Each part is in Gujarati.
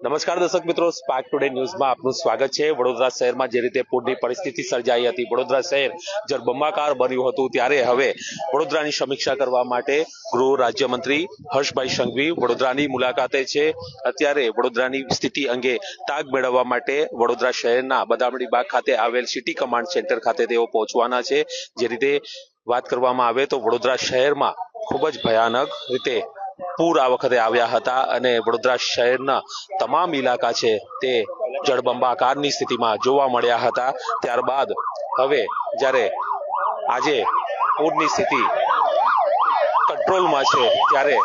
નમસ્કાર દર્શક મિત્રો સ્પાર્ક ટુડે ન્યૂઝમાં આપનું સ્વાગત છે. વડોદરા શહેરમાં જે રીતે પૂરની પરિસ્થિતિ સર્જાઈ હતી, વડોદરા શહેર જળબંબાકાર બન્યું હતું, ત્યારે હવે વડોદરાની સમીક્ષા કરવા માટે ગૃહ રાજ્યમંત્રી હર્ષભાઈ સંઘવી વડોદરાની મુલાકાતે છે. અત્યારે વડોદરાની સ્થિતિ અંગે તાગ મેળવવા માટે વડોદરા શહેરના બદામડી બાગ ખાતે આવેલ સિટી કમાન્ડ સેન્ટર ખાતે તેઓ પહોંચવાના છે. જે રીતે વાત કરવામાં આવે તો વડોદરા શહેરમાં ખૂબ જ ભયાનક રીતે પૂર આ વખતે આવ્યા હતા અને વડોદરા શહેરના તમામ ઇલાકા છે તે જળબંબાકારની સ્થિતિમાં જોવા મળ્યા હતા. ત્યારબાદ હવે જ્યારે આજે પૂરની સ્થિતિ કંટ્રોલમાં છે, ત્યારે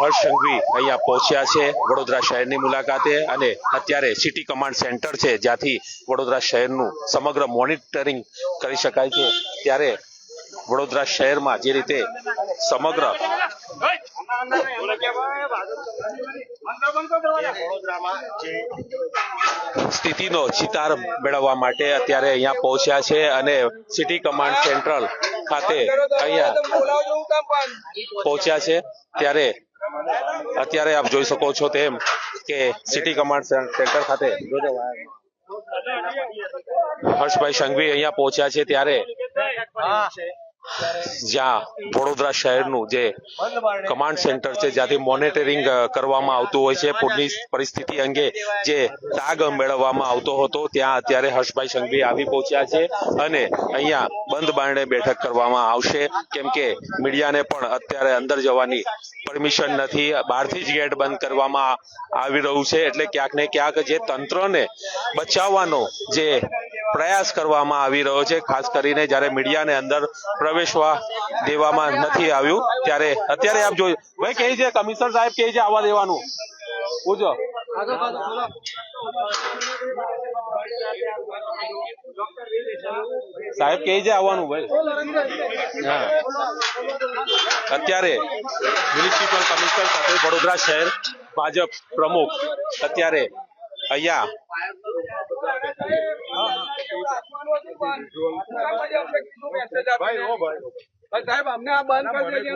હર્ષ સંઘવી અહીંયા પહોંચ્યા છે વડોદરા શહેરની મુલાકાતે અને અત્યારે સિટી કમાન્ડ સેન્ટર છે, જ્યાંથી વડોદરા શહેરનું સમગ્ર મોનિટરિંગ કરી શકાય છે. ત્યારે વડોદરા શહેરમાં જે રીતે સમગ્ર સ્થિતિનો ચિતાર મેળવવા માટે અત્યારે અહીંયા પહોંચ્યા છે અને સિટી કમાન્ડ સેન્ટ્રલ ખાતે અહીંયા પહોંચ્યા છે. ત્યારે અત્યારે આપ જોઈ શકો છો તેમ કે સિટી કમાન્ડ સેન્ટર ખાતે હર્ષભાઈ સંઘવી અહીંયા પહોંચ્યા છે ત્યારે જ્યાં વડોદરા શહેરનું જે કમાન્ડ સેન્ટર છે, જ્યાંથી મોનિટરિંગ કરવામાં આવતું હોય છે પૂરની પરિસ્થિતિ અંગે જે તાગ મેળવવામાં આવતો હતો, ત્યાં અત્યારે હર્ષભાઈ સંઘવી આવી પહોંચ્યા છે અને અહીંયા બંધ બારણે બેઠક કરવામાં આવશે. કેમ કે મીડિયાને પણ અત્યારે અંદર જવાની પરમિશન નથી. બહારથી જ ગેટ બંધ કરવામાં આવી રહ્યું છે. એટલે ક્યાંક ને ક્યાંક જે તંત્રને બચાવવાનો જે પ્રયાસ કરવામાં આવી રહ્યો છે, ખાસ કરીને જ્યારે મીડિયાને અંદર પ્રવેશવા દેવામાં નથી આવ્યું, ત્યારે અત્યારે આપ જોયું ભાઈ, કહે છે, કમિશનર સાહેબ કહે છે આવવા દેવાનું. પૂછો. સાહેબ કહે છે આવવાનું, ભાઈ. હા. અત્યારે મ્યુનિસિપલ કમિશનર સાથે વડોદરા શહેર ભાજપ પ્રમુખ અત્યારે અહીંયા સાહેબ અમને આ બંધ કરી દેજો.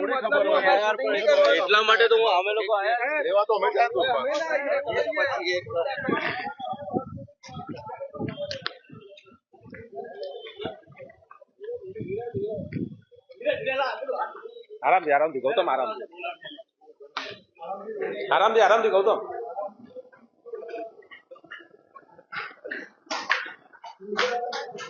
એટલા માટે તો હું અમે લોકો આયા. એવા તો આરામથી આરામથી ગૌતમ આરામથી. આરામથી આરામથી ગૌતમ.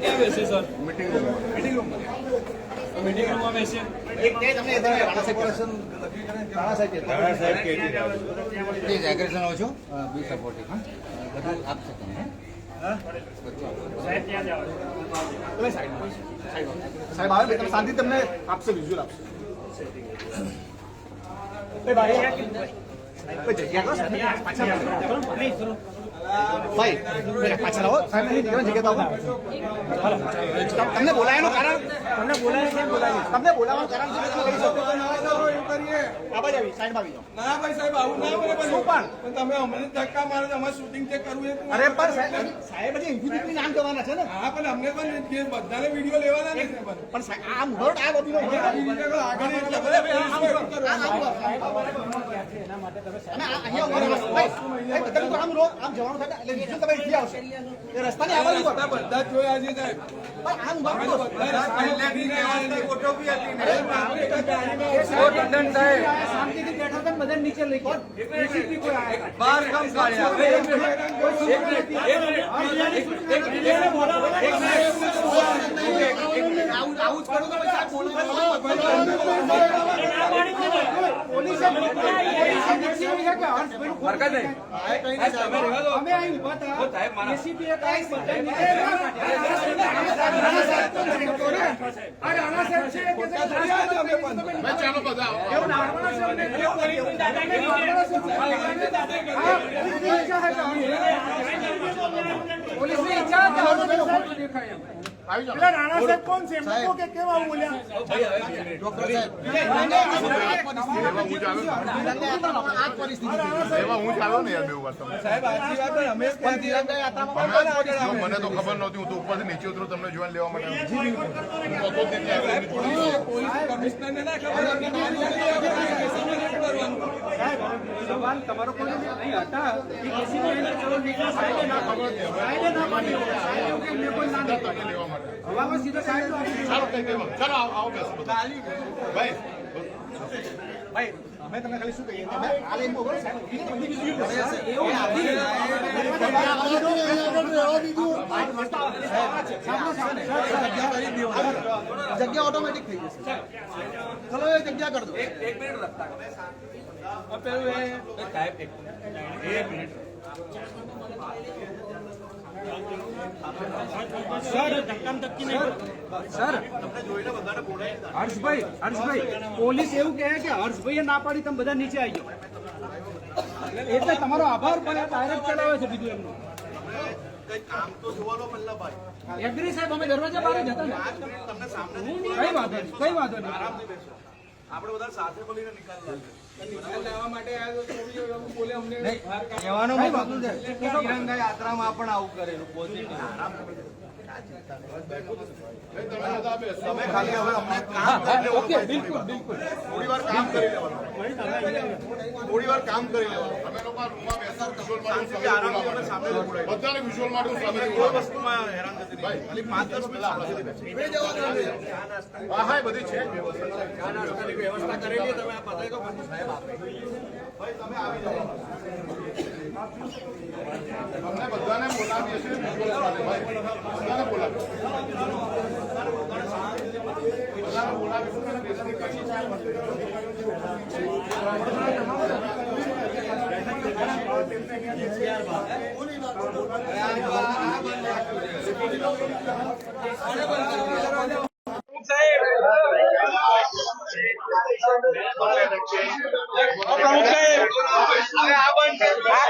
ક્યાં બેસીએ સર? મીટિંગ રૂમમાં. મીટિંગ રૂમમાં મીટિંગ રૂમમાં બેસીએ એક તે તમને એ તમે રાણા સાહેબ આવે તમે શાંતિ તમને આપશે વિઝ્યુઅલ આપશે. જગ્યા કરો સાહેબ. આવો. ભાઈ પાછળ આવો. સાહેબ જગ્યામાં જગ્યા તો તમને બોલાયાનું કારણ? તમને બોલાયા તમને બોલાવાનું કારણ આ બાજુ આવી સાઈડમાં આવી જાઓ ના ભાઈ સાહેબ આવું ના બને પણ પણ? પણ તમે અમને ધક્કા મારો છો અમારે શૂટિંગ ચેક કરવું એ અરે પણ સાહેબ સાહેબ ઇન્ફિનિટી નામ કહેવાના છે ને હા પણ અમને પણ બધાને વીડિયો લેવાના ને પણ આ મુહૂર્ત આ બધું આગળ એટલે બધા પોલીસ ફોન કરો. અહીંયા તમે આમ રહો, આમ જવાનું થાય એટલે visual તમારી થી આવશે. એ રસ્તાની આ બધા કરો. જ જોયા છે સાહેબ પણ આમ ઊભા રહો. બધા રસ્તાની લાગીને આવ્યા છે. શાંતિથી બેઠા હતા ને બધાને નીચે લઈ ગયા. આવું આવું જ કરો તો સાહેબ. પોલીસે પોલીસની ઈચ્છા દેખાય. પેલા નાના સાહેબ કોણ છે એમને કહો કે કેમ આવું બોલ્યા મને તો ખબર નહોતી હું તો ઉપરથી નીચે ઉતરું તમને જોઈને લેવા માટે એની સવાલ તમારો કોઈ નહીં હતા એ કિસી ને ચલો નીકળો સાહેબે ના ખબર સાહેબે એવું કે મેં કોઈ ના લેવા માટે હવામાં સીધો સાહેબ ચાલો કઈ કઈ ચાલો આવો આવો બેસો ભાઈ ભાઈ અમે તમને ખાલી શું કહીએ તમે હાલ એમ બોલો એવું નથી જગ્યા ઓટોમેટિક થઈ જશે ચલો એ જગ્યા કરી દો હર્ષભાઈ હર્ષભાઈ પોલીસ એવું કહે કે હર્ષભાઈએ ના પાડી તમે બધા નીચે આવી જાઓ. એટલે તમારો આભાર પણ ડાયરેક્ટ ચલાવે છે બીજું એમનું. એગ્રી સાહેબ અમે દરવાજા બહાર જ હતા ને. કઈ વાંધો નહીં કઈ વાંધો નહીં. લેવા બધા સાથે તો ચોવીસ કહેવાનો તિરંગા યાત્રામાં પણ આવું કરેલું પોઝિટિવ તમે તમે ખાલી હવે અમને કામ કરી ઓકે બિલકુલ બિલકુલ. થોડી વાર કામ કરી લેવાનું. થોડી વાર કામ કરી લેવાનું. અમે લોકો આ રૂમમાં બેસા વિઝ્યુઅલ માટે સામે બધાને વિઝ્યુઅલ માટે હું સામે ભાઈ ખાલી પાંચ દસ મિનિટ સામેથી બેસો. હા હા બધી છે. જ વ્યવસ્થા કરેલી તમે. આ દો પછી સાહેબ આપે. અમને બધાને બોલાવીએ છીએ visual માટે ભાઈ બધાને બોલાવીએ બધાને બોલાવીશું અને બેસીને કહીશું. અંદર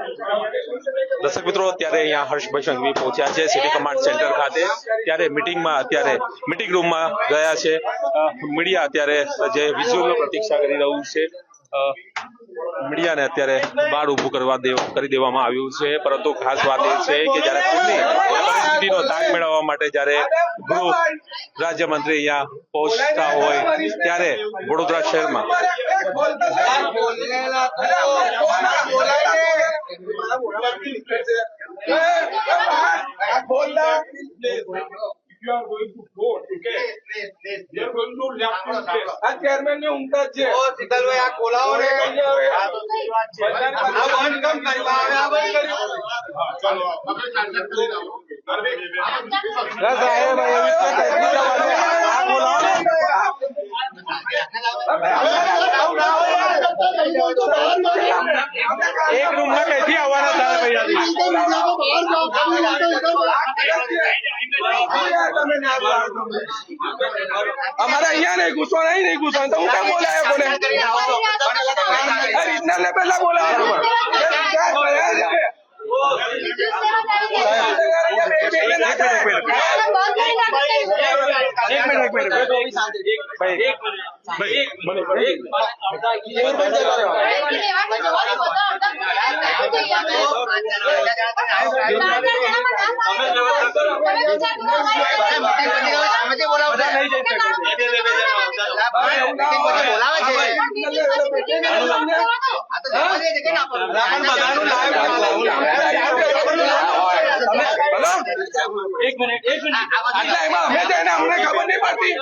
દર્શક મિત્રો અત્યારે અહીંયા હર્ષભાઈ સંઘવી પહોંચ્યા છે સિટી કમાન્ડ સેન્ટર ખાતે. ત્યારે મિટિંગમાં અત્યારે મિટિંગ રૂમમાં ગયા છે. મીડિયા અત્યારે જે વિઝ્યુઅલ પ્રતીક્ષા કરી રહ્યું છે. મીડિયાને અત્યારે બહાર ઊભું કરવા કરી દેવામાં આવ્યું છે પરંતુ ખાસ વાત એ છે કે જ્યારે પરિસ્થિતિનો તાગ મેળવવા માટે જ્યારે ગૃહ રાજ્યમંત્રી અહીંયા પહોંચતા હોય ત્યારે વડોદરા શહેરમાં You are going to vote, okay? આ chairman ને ઊંઘતા છે. શીતલભાઈ આ ખોલાવો ને આ બંધ કેમ કર્યું? આ બંધ કર્યું? ચાલો આપણે ચાર્જર કરી દો. એક રૂમમાં આવવાના થાય ભૈયાથી અમારે અહીંયા નહીં ઘૂસવા નહીં નહીં ઘૂસવા તો હું કેમ બોલાયો કોને આ રીતના ને પહેલા બોલાવવાનું એક મિનિટ એક મિનિટ ભાઈ ભાઈ મને ખબર નહીં પડતી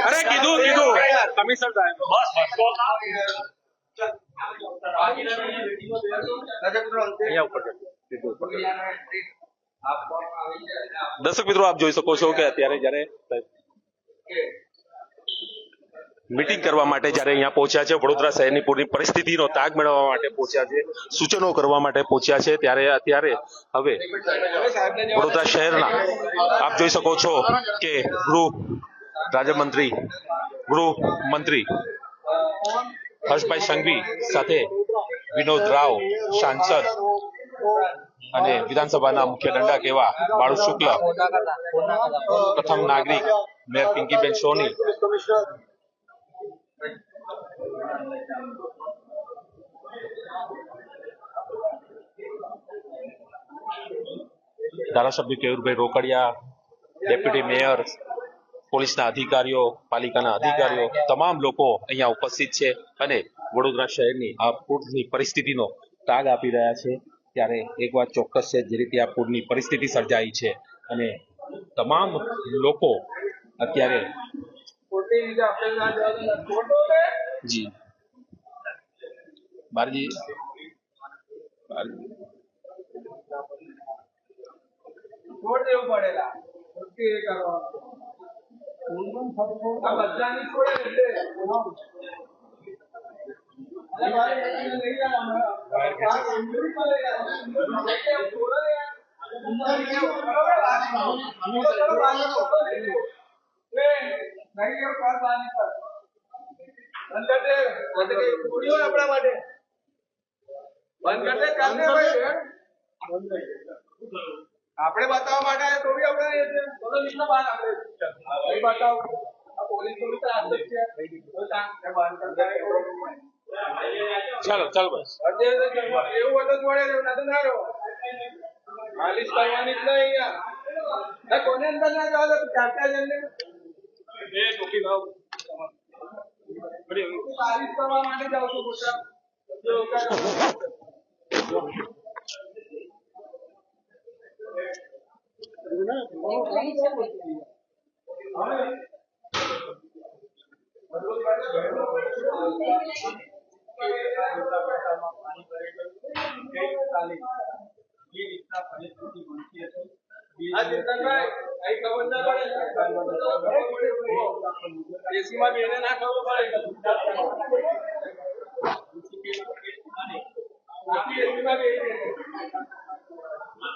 અરે કીધું કીધું. કમિશનર સાહેબ બસ. અહીંયા ઉપર કર. કીધું ઉપર કર. દર્શક મિત્રો, આપ જોઈ શકો છો કે અત્યારે જ્યારે મીટિંગ કરવા માટે જ્યારે અહીંયા પહોંચ્યા છે, વડોદરા શહેરની પૂરી પરિસ્થિતિનો તાગ મેળવવા માટે પહોંચ્યા છે, સૂચનો કરવા માટે પહોંચ્યા છે, ત્યારે અત્યારે હવે વડોદરા શહેરના આપ જોઈ શકો છો કે ગૃહ રાજ્યમંત્રી, ગૃહ મંત્રી હર્ષભાઈ સંઘવી સાથે વિનોદ રાવ, સાંસદ અને વિધાનસભાના મુખ્ય દંડક એવા બાળુ શુક્લ, પ્રથમ નાગરિક મેયર પિંકીબેન સોની. ધારાસભ્ય કેયુરભાઈ રોકડિયા, ડેપ્યુટી મેયર પોલીસના અધિકારીઓ પાલિકાના અધિકારીઓ તમામ લોકો અહીંયા ઉપસ્થિત છે અને વડોદરા શહેરની આ પૂરની પરિસ્થિતિનો તાગ આપી રહ્યા છે ત્યારે એક વાત ચોક્કસ છે જે રીતે આ પૂરની પરિસ્થિતિ સર્જાઈ છે અને તમામ લોકો અત્યારે જી બારજી. છોડ દેવું પડેલા કરવાનું. આ. છોડો. આપણા માટે. બંધ કર દે. ચાલને ભાઈ આપણે બતાવવા માટે આવ્યા તો બી આપણે બોલો નીકળો બહાર આપણે બતાવો આ પોલીસ તો તો તા- ચાલો ચાલો બસ. એવું તો જોડે રહેવું, ના તો ના રહો. માલિશ કરવાની જ નહીં અહીંયા. કોને અંદર ના જવા દો, બે જણને. ભાવ માલિશ કરવા માટે જાઉં છું મોટા. જો કાંઈ આ ચેતનભાઈ, ના પડે. AC માં બેને ના ખબર પડે.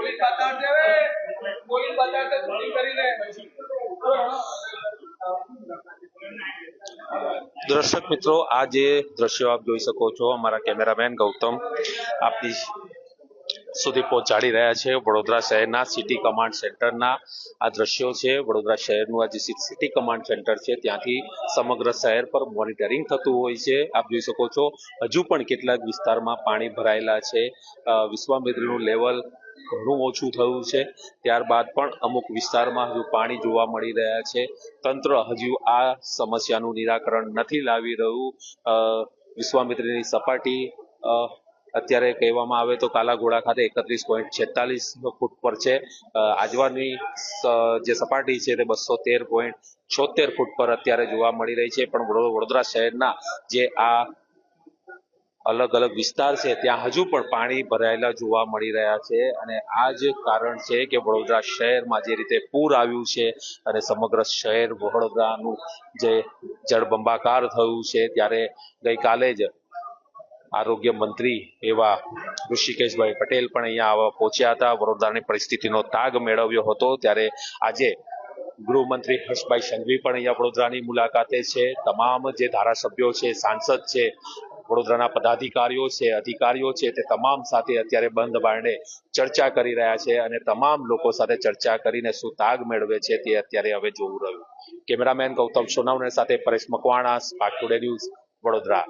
પોલીસ બતાવશે હવે પોલીસ બતાવશે શૂટિંગ કરીને દર્શક મિત્રો, આ જે દ્રશ્યો આપ જોઈ શકો છો, અમારા કેમેરામેન ગૌતમ આપની સુધી પહોંચાડી રહ્યા છે વડોદરા શહેરના સિટી કમાન્ડ સેન્ટરના. આ દ્રશ્યો છે વડોદરા શહેરનું, આ જે સિટી કમાન્ડ સેન્ટર છે, ત્યાંથી સમગ્ર શહેર પર મોનિટરિંગ થતું હોય છે. આપ જોઈ શકો છો, હજુ પણ કેટલાક વિસ્તારમાં પાણી ભરાયેલા છે. વિશ્વામિત્રીનું લેવલ ઘણું ઓછું થયું છે. ત્યારબાદ પણ અમુક વિસ્તારમાં હજુ પાણી જોવા મળી રહ્યા છે. તંત્ર હજુ આ સમસ્યાનું નિરાકરણ નથી લાવી રહ્યું. વિશ્વામિત્રીની સપાટી અત્યારે કહેવામાં આવે તો કાલાઘોડા ખાતે એકત્રીસ પોઈન્ટ છેતાલીસ ફૂટ પર છે. આજવાની જે સપાટી છે તે બસો તેર પોઈન્ટ છોતેર ફૂટ પર અત્યારે જોવા મળી રહી છે. પણ વડોદરા શહેરના જે આ અલગ અલગ વિસ્તાર છે, ત્યાં હજુ પણ પાણી ભરાયેલા જોવા મળી રહ્યા છે અને આ જ કારણ છે કે વડોદરા શહેરમાં જે રીતે પૂર આવ્યું છે અને સમગ્ર શહેર વડોદરાનું જે જળબંબાકાર થયું છે, ત્યારે ગઈકાલે જ આરોગ્ય મંત્રી એવા ઋષિકેશભાઈ પટેલ પણ અહીંયા આવવા પહોંચ્યા હતા. વડોદરાની પરિસ્થિતિનો તાગ મેળવ્યો હતો. ત્યારે આજે ગૃહમંત્રી હર્ષભાઈ સંઘવી પણ અહીંયા વડોદરાની મુલાકાતે છે. તમામ જે ધારાસભ્યો છે, સાંસદ છે વડોદરાના પદાધિકારીઓ છે, અધિકારીઓ છે તે તમામ સાથે અત્યારે બંધ બારણે ચર્ચા કરી રહ્યા છે અને તમામ લોકો સાથે ચર્ચા કરીને શું તાગ મેળવે છે તે અત્યારે હવે જોવું રહ્યું. કેમેરામેન ગૌતમ સોનાવને સાથે Paresh Makwana, Spark Today News, Vadodara.